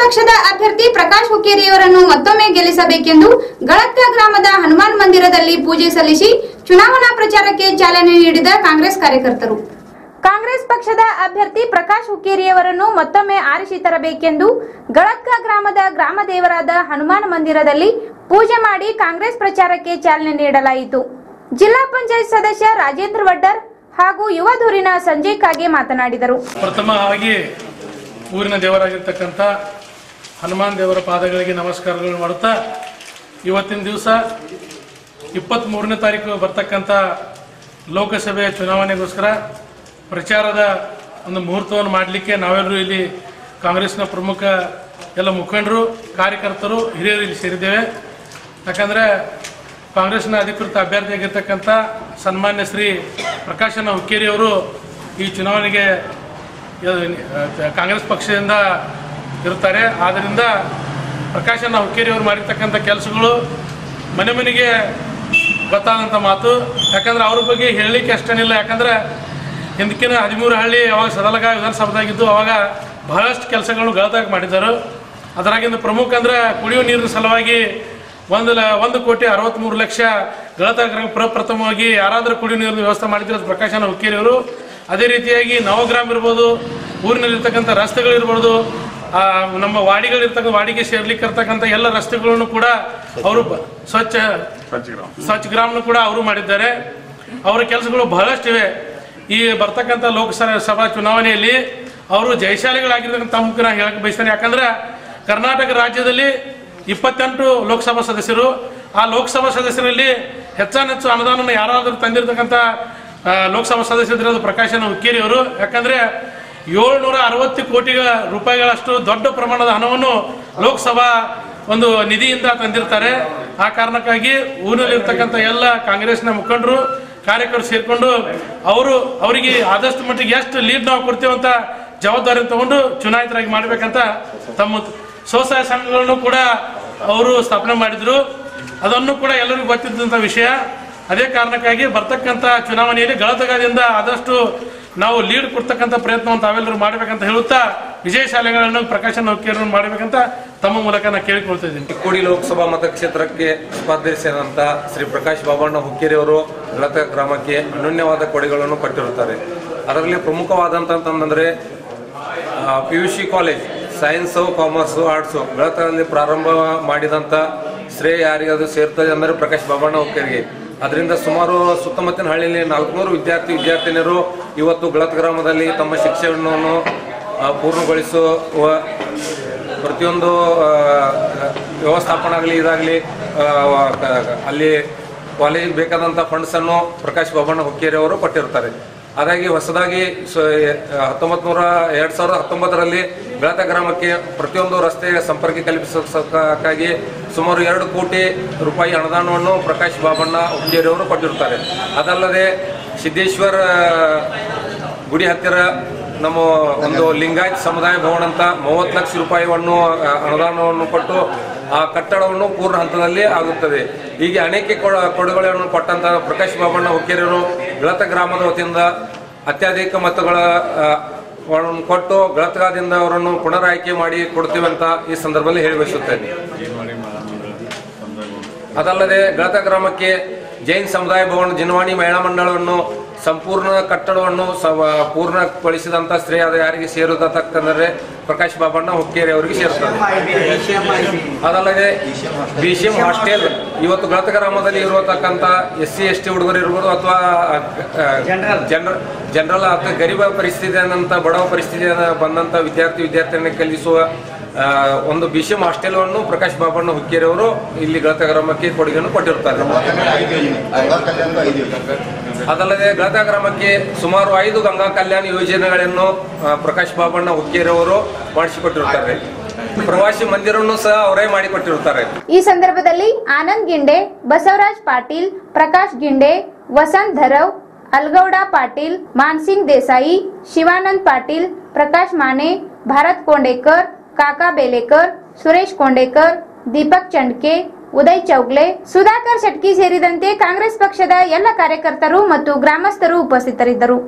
ಪಕ್ಷದ ಅಭ್ಯರ್ಥಿ ಪ್ರಕಾಶ್ ಹುಕ್ಕೇರಿಯವರನ್ನು ಮತ್ತೊಮ್ಮೆ ಗೆಲ್ಲಿಸಬೇಕೆಂದು ಗಳಕ್ಕ ಗ್ರಾಮದ ಹನುಮಾನ್ ಮಂದಿರದಲ್ಲಿ ಪೂಜೆ ಸಲ್ಲಿಸಿ ಚುನಾವಣಾ ಪ್ರಚಾರಕ್ಕೆ ಚಾಲನೆ ನೀಡಿದ ಕಾಂಗ್ರೆಸ್ ಕಾರ್ಯಕರ್ತರು. ಕಾಂಗ್ರೆಸ್ ಪಕ್ಷದ ಅಭ್ಯರ್ಥಿ ಪ್ರಕಾಶ್ ಹುಕ್ಕೇರಿಯವರನ್ನು ಮತ್ತೊಮ್ಮೆ ಆರಿಸಿ ತರಬೇಕೆಂದು ಗಳಕ್ಕ ಗ್ರಾಮದ ಗ್ರಾಮ ದೇವರಾದ ಹನುಮಾನ್ ಮಂದಿರದಲ್ಲಿ ಪೂಜೆ ಮಾಡಿ ಕಾಂಗ್ರೆಸ್ ಪ್ರಚಾರಕ್ಕೆ ಚಾಲನೆ ನೀಡಲಾಯಿತು. ಜಿಲ್ಲಾ ಪಂಚಾಯತ್ ಸದಸ್ಯ ರಾಜೇಂದ್ರ ವಡ್ಡರ್ ಹಾಗೂ ಯುವ ದೂರಿನ ಸಂಜಯ್ ಕಾಗೆ ಮಾತನಾಡಿದರು. ಪ್ರಥಮವಾಗಿ ಊರಿನ ದೇವರಾಗಿರ್ತಕ್ಕಂಥ ಹನುಮಾನ್ ದೇವರ ಪಾದಗಳಿಗೆ ನಮಸ್ಕಾರಗಳನ್ನು ಮಾಡುತ್ತಾ, ಇವತ್ತಿನ ದಿವಸ ಇಪ್ಪತ್ತ್ಮೂರನೇ ತಾರೀಕು ಬರ್ತಕ್ಕಂಥ ಲೋಕಸಭೆ ಚುನಾವಣೆಗೋಸ್ಕರ ಪ್ರಚಾರದ ಒಂದು ಮುಹೂರ್ತವನ್ನು ಮಾಡಲಿಕ್ಕೆ ನಾವೆಲ್ಲರೂ ಇಲ್ಲಿ ಕಾಂಗ್ರೆಸ್ನ ಪ್ರಮುಖ ಎಲ್ಲ ಮುಖಂಡರು, ಕಾರ್ಯಕರ್ತರು, ಹಿರಿಯರು ಇಲ್ಲಿ ಸೇರಿದ್ದೇವೆ. ಯಾಕಂದರೆ ಕಾಂಗ್ರೆಸ್ನ ಅಧಿಕೃತ ಅಭ್ಯರ್ಥಿಯಾಗಿರ್ತಕ್ಕಂಥ ಸನ್ಮಾನ್ಯ ಶ್ರೀ ಪ್ರಕಾಶನ ಹುಕ್ಕೇರಿಯವರು ಈ ಚುನಾವಣೆಗೆ, ಕಾಂಗ್ರೆಸ್ ಪಕ್ಷದಿಂದ ಇರ್ತಾರೆ ಆದ್ದರಿಂದ ಪ್ರಕಾಶನ ಹುಕ್ಕೇರಿ ಅವರು ಮಾಡಿರ್ತಕ್ಕಂಥ ಕೆಲಸಗಳು ಮನೆ ಮನೆಗೆ ಗೊತ್ತಾದಂಥ ಮಾತು. ಯಾಕಂದ್ರೆ ಅವ್ರ ಬಗ್ಗೆ ಹೇಳಲಿಕ್ಕೆ ಅಷ್ಟೇನಿಲ್ಲ. ಯಾಕಂದ್ರೆ ಹಿಂದಕ್ಕಿನ ಹದಿಮೂರು ಹಳ್ಳಿ ಅವಾಗ ಸದಲಗ ವಿಧಾನಸಭೆದಾಗಿದ್ದು ಅವಾಗ ಬಹಳಷ್ಟು ಕೆಲಸಗಳು ಗಳದಾಗ ಮಾಡಿದ್ದರು. ಅದರಾಗಿಂದ ಪ್ರಮುಖ ಅಂದ್ರೆ ಕುಡಿಯುವ ನೀರಿನ ಸಲುವಾಗಿ ಒಂದು ಲ, ಒಂದು ಕೋಟಿ ಅರವತ್ತ್ಮೂರು ಲಕ್ಷ ಗಳದಾಗ ಪ್ರಪ್ರಥಮವಾಗಿ ಯಾರಾದರೂ ಕುಡಿಯುವ ನೀರಿನ ವ್ಯವಸ್ಥೆ ಮಾಡಿದ್ರೆ ಅದು ಪ್ರಕಾಶನ ಹುಕ್ಕೇರಿಯವರು ಅದೇ ರೀತಿಯಾಗಿ ನವಗ್ರಾಮ ಇರ್ಬೋದು, ಊರಿನಲ್ಲಿರ್ತಕ್ಕಂಥ ರಸ್ತೆಗಳಿರ್ಬೋದು ನಮ್ಮ ವಾಡಿಗಳಿರ್ತಕ್ಕಂಥ ವಾಡಿಗೆ ಸೇರ್ಲಿಕ್ಕೆ ಇರ್ತಕ್ಕಂಥ ಎಲ್ಲ ರಸ್ತೆಗಳನ್ನು ಕೂಡ ಅವರು ಬ- ಸ್ವಚ್ಛ ಸ್ವಚ್ಛ ಗ್ರಾಮನು ಕೂಡ ಅವರು ಮಾಡಿದ್ದಾರೆ. ಅವರ ಕೆಲಸಗಳು ಬಹಳಷ್ಟಿವೆ ಈ ಬರ್ತಕ್ಕಂಥ ಲೋಕಸಭಾ ಸಭಾ ಚುನಾವಣೆಯಲ್ಲಿ ಅವರು ಜಯಶಾಲಿಗಳಾಗಿರ್ತಕ್ಕಂಥ ತಮ್ಮ ನಾನು ಹೇಳಕ್ಕೆ ಬಯಸ್ತೇನೆ. ಯಾಕಂದ್ರೆ ಕರ್ನಾಟಕ ರಾಜ್ಯದಲ್ಲಿ ಇಪ್ಪತ್ತೆಂಟು ಲೋಕಸಭಾ ಸದಸ್ಯರು. ಆ ಲೋಕಸಭಾ ಸದಸ್ಯರಲ್ಲಿ ಹೆಚ್ಚಾನೆಚ್ಚು ಅನುದಾನವನ್ನು ಯಾರಾದರೂ ತಂದಿರತಕ್ಕಂಥ ಲೋಕಸಭಾ ಸದಸ್ಯರು ಪ್ರಕಾಶನ ಹುಕ್ಕೇರಿ ಅವರು ಯಾಕಂದ್ರೆ ಏಳ್ನೂರ ಅರವತ್ತು ಕೋಟಿ ರೂಪಾಯಿಗಳಷ್ಟು ದೊಡ್ಡ ಪ್ರಮಾಣದ ಹಣವನ್ನು ಲೋಕಸಭಾ ಒಂದು ನಿಧಿಯಿಂದ ತಂದಿರ್ತಾರೆ. ಆ ಕಾರಣಕ್ಕಾಗಿ ಊರಿನಲ್ಲಿರ್ತಕ್ಕಂಥ ಎಲ್ಲ ಕಾಂಗ್ರೆಸ್ನ ಮುಖಂಡರು, ಕಾರ್ಯಕರ್ತರು ಸೇರಿಕೊಂಡು ಅವರು ಅವರಿಗೆ ಆದಷ್ಟು ಮಟ್ಟಿಗೆ ಎಷ್ಟು ಲೀಡ್ ನಾವು ಅಂತ ಜವಾಬ್ದಾರಿ ತಗೊಂಡು ಚುನಾಯಿತರಾಗಿ ಮಾಡಬೇಕಂತ ತಮ್ಮ ಸ್ವಸಹಾಯ ಸಂಘಗಳನ್ನು ಕೂಡ ಅವರು ಸ್ಥಾಪನೆ ಮಾಡಿದ್ರು. ಅದನ್ನು ಕೂಡ ಎಲ್ಲರಿಗೂ ಗೊತ್ತಿದ್ದಂಥ ವಿಷಯ. ಅದೇ ಕಾರಣಕ್ಕಾಗಿ ಬರ್ತಕ್ಕಂಥ ಚುನಾವಣೆಯಲ್ಲಿ ಗಳತಗಾದಿಂದ ಆದಷ್ಟು ನಾವು ಲೀಡ್ ಕೊಡ್ತಕ್ಕಂಥ ಪ್ರಯತ್ನವನ್ನು ತಾವೆಲ್ಲರೂ ಮಾಡಬೇಕಂತ ಹೇಳುತ್ತಾ ವಿಜಯಶಾಲೆಗಳನ್ನು ಪ್ರಕಾಶನ ನೌಕೆಯರನ್ನು ಮಾಡಬೇಕಂತ ತಮ್ಮ ಮೂಲಕ ನಾನು ಕೇಳಿಕೊಳ್ತಾ ಇದ್ದೀನಿ. ಚಿಕ್ಕೋಡಿ ಲೋಕಸಭಾ ಮತಕ್ಷೇತ್ರಕ್ಕೆ ಸ್ಪರ್ಧಿಸಿದಂಥ ಶ್ರೀ ಪ್ರಕಾಶ್ ಬಾಬಣ್ಣ ಹುಕ್ಕೇರಿಯವರು ಗಳತ ಗ್ರಾಮಕ್ಕೆ ಅನನ್ಯವಾದ ಕೊಡುಗೆಗಳನ್ನು ಕೊಟ್ಟಿರುತ್ತಾರೆ. ಅದರಲ್ಲಿ ಪ್ರಮುಖವಾದಂತಂದ್ರೆ P U C college, science, commerce, arts ಗಳತದಲ್ಲಿ ಪ್ರಾರಂಭ ಮಾಡಿದಂಥ ಶ್ರೇಯ ಯಾರಿಗೆ ಅದು ಸೇರ್ತದೆ ಅಂದರೆ ಪ್ರಕಾಶ್ ಬಾಬಣ್ಣ ಹುಕ್ಕೇರಿಗೆ. ಅದರಿಂದ ಸುಮಾರು ಸುತ್ತಮುತ್ತಿನ ಹಳ್ಳಿಯಲ್ಲಿ ನಾಲ್ಕುನೂರು ವಿದ್ಯಾರ್ಥಿ ವಿದ್ಯಾರ್ಥಿನಿಯರು ಇವತ್ತು ಗಳತ್ ಗ್ರಾಮದಲ್ಲಿ ತಮ್ಮ ಶಿಕ್ಷಣವನ್ನು ಪೂರ್ಣಗೊಳಿಸುವ ಪ್ರತಿಯೊಂದು ವ್ಯವಸ್ಥಾಪನ ಆಗಲಿ ಇದಾಗಲಿ ಅಲ್ಲಿ ಕಾಲೇಜಿಗೆ ಬೇಕಾದಂಥ ಫಂಡ್ಸನ್ನು ಪ್ರಕಾಶ್ ಬಾಬಣ್ಣ ಹುಕ್ಕೇರಿ ಅವರು ಕೊಟ್ಟಿರ್ತಾರೆ. ಹಾಗಾಗಿ ಹೊಸದಾಗಿ ಹತ್ತೊಂಬತ್ತು ನೂರ ಎರಡು ಸಾವಿರದ ಹತ್ತೊಂಬತ್ತರಲ್ಲಿ ಬೆಳತ ಗ್ರಾಮಕ್ಕೆ ಪ್ರತಿಯೊಂದು ರಸ್ತೆ ಸಂಪರ್ಕ ಕಲ್ಪಿಸೋಕ್ಕಾಗಿ ಸುಮಾರು ಎರಡು ಕೋಟಿ ರೂಪಾಯಿ ಅನುದಾನವನ್ನು ಪ್ರಕಾಶ್ ಬಾಬಣ್ಣ ಅವರು ಕೊಟ್ಟಿರ್ತಾರೆ ಅದಲ್ಲದೆ ಸಿದ್ದೇಶ್ವರ ಗುಡಿ ಹತ್ತಿರ ನಮ್ಮ ಒಂದು ಲಿಂಗಾಯತ್ ಸಮುದಾಯ ಭವನ ಅಂತ ಮೂವತ್ತು ಲಕ್ಷ ರೂಪಾಯಿಯನ್ನು ಅನುದಾನವನ್ನು ಕೊಟ್ಟು ಆ ಕಟ್ಟಡವನ್ನು ಪೂರ್ಣ ಹಂತದಲ್ಲಿ ಆಗುತ್ತದೆ. ಹೀಗೆ ಅನೇಕ ಕೊಡ- ಕೊಡುಗೆಗಳನ್ನು ಕೊಟ್ಟಂತ ಪ್ರಕಾಶ್ ಬಾಬಣ್ಣ ಹುಕ್ಕೇರಿಯವರು ಗಳತ ಗ್ರಾಮದ ವತಿಯಿಂದ ಅತ್ಯಧಿಕ ಮತಗಳ ಕೊಟ್ಟು ಗಳತಗಾದಿಂದ ಅವರನ್ನು ಪುನರಾಯ್ಕೆ ಮಾಡಿ ಕೊಡ್ತೀವಿ ಅಂತ ಈ ಸಂದರ್ಭದಲ್ಲಿ ಹೇಳಿ ಬಯಸುತ್ತೇನೆ ಅದಲ್ಲದೆ ಗಳತ ಗ್ರಾಮಕ್ಕೆ ಜೈನ್ ಸಮುದಾಯ ಭವನ ಜಿನವಾಣಿ ಮಹಿಳಾ ಮಂಡಳವನ್ನು ಸಂಪೂರ್ಣ ಕಟ್ಟಡವನ್ನು ಪೂರ್ಣಗೊಳಿಸಿದಂತ ಶ್ರೇಯ ಅದು ಯಾರಿಗೆ ಸೇರುತ್ತಂದರೆ ಪ್ರಕಾಶ್ ಬಾಬಣ್ಣ ಹುಕ್ಕೇರಿ ಅವರಿಗೆ ಸೇರುತ್ತದೆ ಅದಲ್ಲದೆ ಬಿ ಸಿ ಎಂ ಹಾಸ್ಟೆಲ್ ಇವತ್ತು ಗಳತ ಗ್ರಾಮದಲ್ಲಿ ಇರತಕ್ಕಂಥ ಎಸ್ ಸಿ ಎಸ್ ಟಿ ಹುಡುಗರು ಇರ್ಬೋದು ಅಥವಾ ಜನರಲ್ ಜನರಲ್ ಅಥವಾ ಗರೀಬ ಪರಿಸ್ಥಿತಿ ಅಂತ ಬಡವ ಪರಿಸ್ಥಿತಿ ಬಂದಂತ ವಿದ್ಯಾರ್ಥಿ ವಿದ್ಯಾರ್ಥಿಯನ್ನು ಕಲಿಸುವ ಒಂದು ಬಿ ಸಿ ಅನ್ನು ಹಾಸ್ಟೆಲ್ ಪ್ರಕಾಶ್ ಬಾಬಣ್ಣ ಹುಕ್ಕೇರಿಯವರು ಇಲ್ಲಿ ಗಳತ ಗ್ರಾಮಕ್ಕೆ ಕೊಡುಗೆಯನ್ನು ಕೊಟ್ಟಿರ್ತಾರೆ ಅದಲ್ಲದೆ ಗಳತ ಗ್ರಾಮಕ್ಕೆ ಸುಮಾರು ಐದು ಗಂಗಾ ಕಲ್ಯಾಣ ಯೋಜನೆಗಳನ್ನು ಪ್ರಕಾಶ್ ಬಾಬಣ್ಣ ಹುಕ್ಕೇರಿಯವರು ಮಾಡಿಸಿಕೊಟ್ಟಿರುತ್ತಾರೆ. ಪ್ರವಾಸಿ ಮಂದಿರವನ್ನು ಸಹ ಅವರೇ ಮಾಡಿಕೊಟ್ಟಿರುತ್ತಾರೆ. ಈ ಸಂದರ್ಭದಲ್ಲಿ ಆನಂದ್ ಗಿಂಡೆ, ಬಸವರಾಜ್ ಪಾಟೀಲ್, ಪ್ರಕಾಶ್ ಗಿಂಡೆ, ವಸಂತ್ ಧರವ್, ಅಲ್ಗೌಡ ಪಾಟೀಲ್, ಮಾನ್ಸಿಂಗ್ ದೇಸಾಯಿ, ಶಿವಾನಂದ್ ಪಾಟೀಲ್, ಪ್ರಕಾಶ್ ಮಾನೆ ಭಾರತ್ ಕೋಂಡೇಕರ್ ಕಾಕಾ ಬೇಲೇಕರ್, ಸುರೇಶ್ ಕೊಂಡೇಕರ್, ದೀಪಕ್ ಚಂಡ್ಕೆ, ಉದಯ್ ಚೌಗ್ಲೆ, ಸುಧಾಕರ್ ಶೆಟ್ಟಿ ಸೇರಿದಂತೆ ಕಾಂಗ್ರೆಸ್ ಪಕ್ಷದ ಎಲ್ಲ ಕಾರ್ಯಕರ್ತರು ಮತ್ತು ಗ್ರಾಮಸ್ಥರು ಉಪಸ್ಥಿತರಿದ್ದರು.